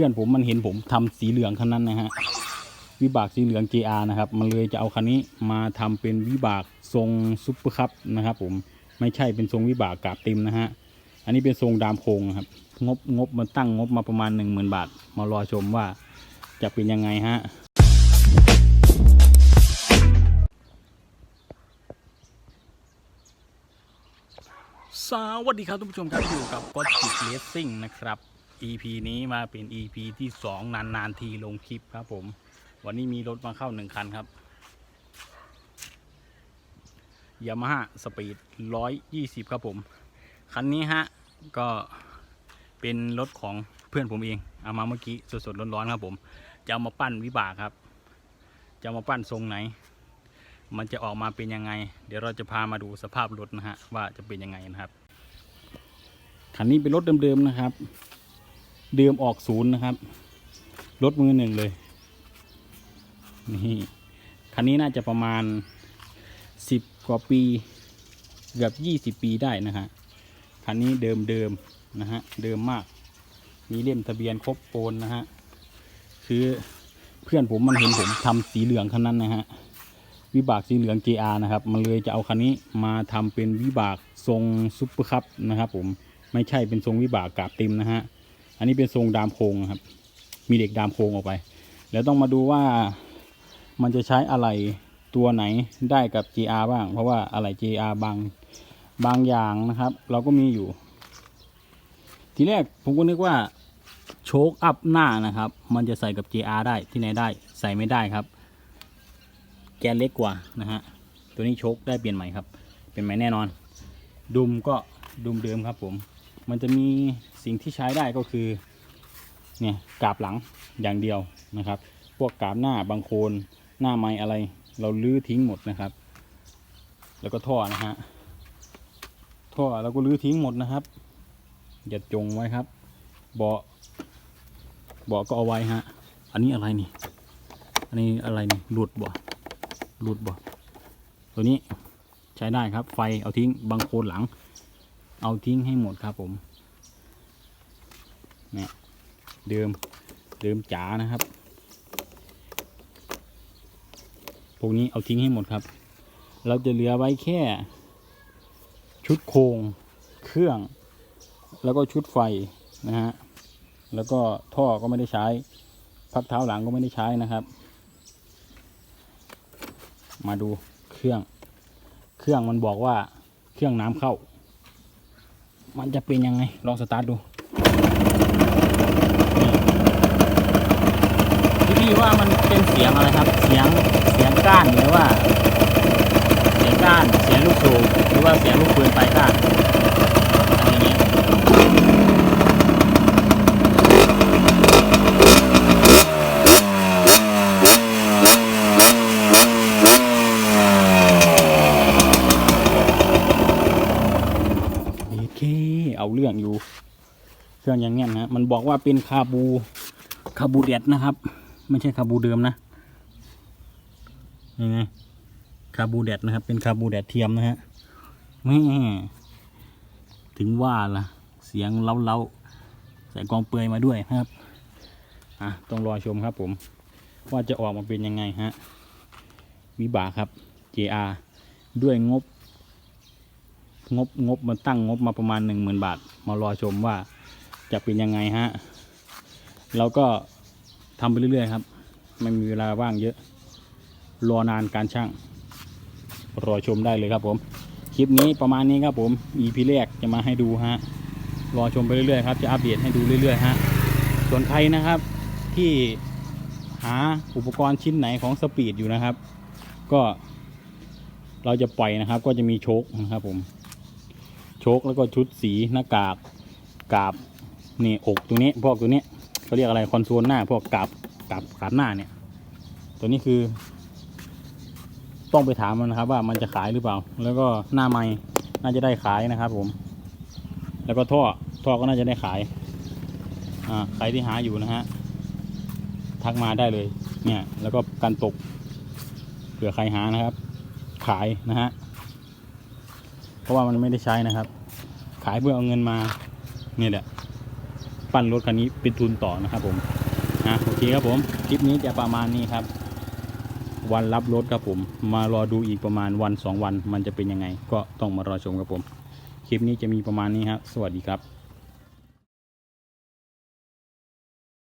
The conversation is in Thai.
พื่อนผมมันเห็นผมทำสีเหลืองคันนั้นนะฮะวิบากสีเหลือง JR นะครับ มันเลยจะเอาคันนี้มาทำเป็นวิบากทรงซุปเปอร์คัพนะครับผมไม่ใช่เป็นทรงวิบากกาบเต็มนะฮะอันนี้เป็นทรงดามโคงครับ งบงบมันตั้งงบมาประมาณ 1 0,000 บาท มารอชมว่าจะเป็นยังไงฮะสวัสดีครับทุกผู้ชมครับอยู่กับก็จิตเลสซิ่งนะครับ EP นี้มาเป็น EP ที่2นานๆทีลงคลิปครับผม วันนี้มีรถมาเข้าหนึ่งคันครับยามาฮ่าสปีด120ครับผม คันนี้ฮะ ก็เป็นรถของเพื่อนผมเอง เอามาเมื่อกี้สดๆร้อนๆครับผม จะเอามาปั้นวิบากครับ จะามาปั้นทรงไหน มันจะออกมาเป็นยังไง เดี๋ยวเราจะพามาดูสภาพรถนะฮะว่าจะเป็นยังไงนะครับ คันนี้เป็นรถเดิมๆนะครับ เดิมออกศูนย์นะครับ รถมือหนึ่งเลย นี่คันนี้น่าจะประมาณสิบกว่าปีเกือบยี่สิบปีได้นะฮะคันนี้เดิมเดิมนะฮะเดิมมาก มีเล่มทะเบียนครบโอนนะฮะคือเพื่อนผมมันเห็นผมทำสีเหลืองคันนั้นนะฮะวิบากสีเหลือง JR นะครับ มันเลยจะเอาคันนี้มาทำเป็นวิบากทรงซุปเปอร์คัพนะครับผมไม่ใช่เป็นทรงวิบากกาบเต็มนะฮะ อันนี้เป็นทรงดามโครงครับ มีเด็กดามโครงออกไป แล้วต้องมาดูว่ามันจะใช้อะไรตัวไหนได้กับ JR บ้าง เพราะว่าอะไร JR บางบางอย่างนะครับ เราก็มีอยู่ ทีแรกผมก็นึกว่าโชคอัพหน้านะครับ มันจะใส่กับ JR ได้ที่ไหนได้ใส่ไม่ได้ครับ แกนเล็กกว่านะฮะตัวนี้โชคได้เปลี่ยนใหม่ครับ เป็นใหม่แน่นอน ดุมก็ดุมเดิมครับผม มันจะมีสิ่งที่ใช้ได้ก็คือเนี่ยกาบหลังอย่างเดียวนะครับ พวกกาบหน้าบางโคนหน้าไม้อะไร เราลื้อทิ้งหมดนะครับ แล้วก็ท่อนะฮะท่อเราก็ลื้อทิ้งหมดนะครับอย่าจงไว้ครับเบาะเบาะก็เอาไว้ฮะ อันนี้อะไรนี่ อันนี้อะไรนี่หลุดบ่หลุดบ่ตัวนี้ใช้ได้ครับ ไฟเอาทิ้งบางโคนหลัง เอาทิ้งให้หมดครับผมเนี่ยเดิมเดิมจ๋านะครับ พวกนี้เอาทิ้งให้หมดครับ เราจะเหลือไว้แค่ ชุดโครงเครื่อง แล้วก็ชุดไฟนะฮะแล้วก็ท่อก็ไม่ได้ใช้ พักเท้าหลังก็ไม่ได้ใช้นะครับ มาดูเครื่อง เครื่องมันบอกว่าเครื่องน้ำเข้า มันจะเป็นยังไง ลองสตาร์ทดูนี่พี่ว่ามันเป็นเสียงอะไรครับ เสียงเสียงก้านหรือว่า เสียงก้านเสียงลูกสูบหรือว่าเสียงลูกปืนปลายก้านอะไรอย่างนี้ โอเค เอาเรื่องอยู่ เครื่องอย่างเงี้ยนะมันบอกว่าเป็นคาบูคาบูเด็ดนะครับ ไม่ใช่คาบูเดิมนะยังไงคาบูเด็ดนะครับ เป็นคาบูเด็ดเทียมนะฮะแม่ถึงว่าล่ะ เสียงเล้าเล้าๆใส่กองเปลือยมาด้วยนะครับอะต้องรอชมครับผม ว่าจะออกมาเป็นยังไงฮะวิบากครับ JR ด้วยงบ งบงบมันตั้งงบมาประมาณหนึ่งหมื่นบาท มารอชมว่า จะเป็นยังไงฮะ เราก็ทำไปเรื่อยๆครับ ไม่มีเวลาว่างเยอะ รอนานการช่าง รอชมได้เลยครับผม คลิปนี้ประมาณนี้ครับผม EP แรกจะมาให้ดูฮะ รอชมไปเรื่อยๆครับ จะอัปเดตให้ดูเรื่อยๆฮะ ส่วนใครนะครับที่หาอุปกรณ์ชิ้นไหนของสปีดอยู่นะครับ ก็เราจะปล่อยนะครับ ก็จะมีโชคนะครับผม โชคแล้วก็ชุดสีหน้ากากกาบ นี่อกตัวนี้พวกตัวนี้เขาเรียกอะไรคอนโซลหน้าพวกกาบกาบขาหน้าเนี่ย ตัวนี้คือ ต้องไปถามมันนะครับ ว่ามันจะขายหรือเปล่า แล้วก็หน้าไม้น่าจะได้ขายนะครับ ผม แล้วก็ท่อท่อก็น่าจะได้ขายอ่าใครที่หาอยู่นะฮะทักมาได้เลย เนี่ย แล้วก็การตกเผื่อใครหานะครับ ขายนะฮะเพราะว่ามันไม่ได้ใช้นะครับ ขายเพื่อเอาเงินมาเนี่ยแหละ ปั้นรถคันนี้เป็นทุนต่อนะครับผมนะโอเคครับผมคลิปนี้จะประมาณนี้ครับ วันรับรถครับผม มารอดูอีกประมาณวันสองวัน มันจะเป็นยังไง ก็ต้องมารอชมครับผม คลิปนี้จะมีประมาณนี้ครับสวัสดีครับ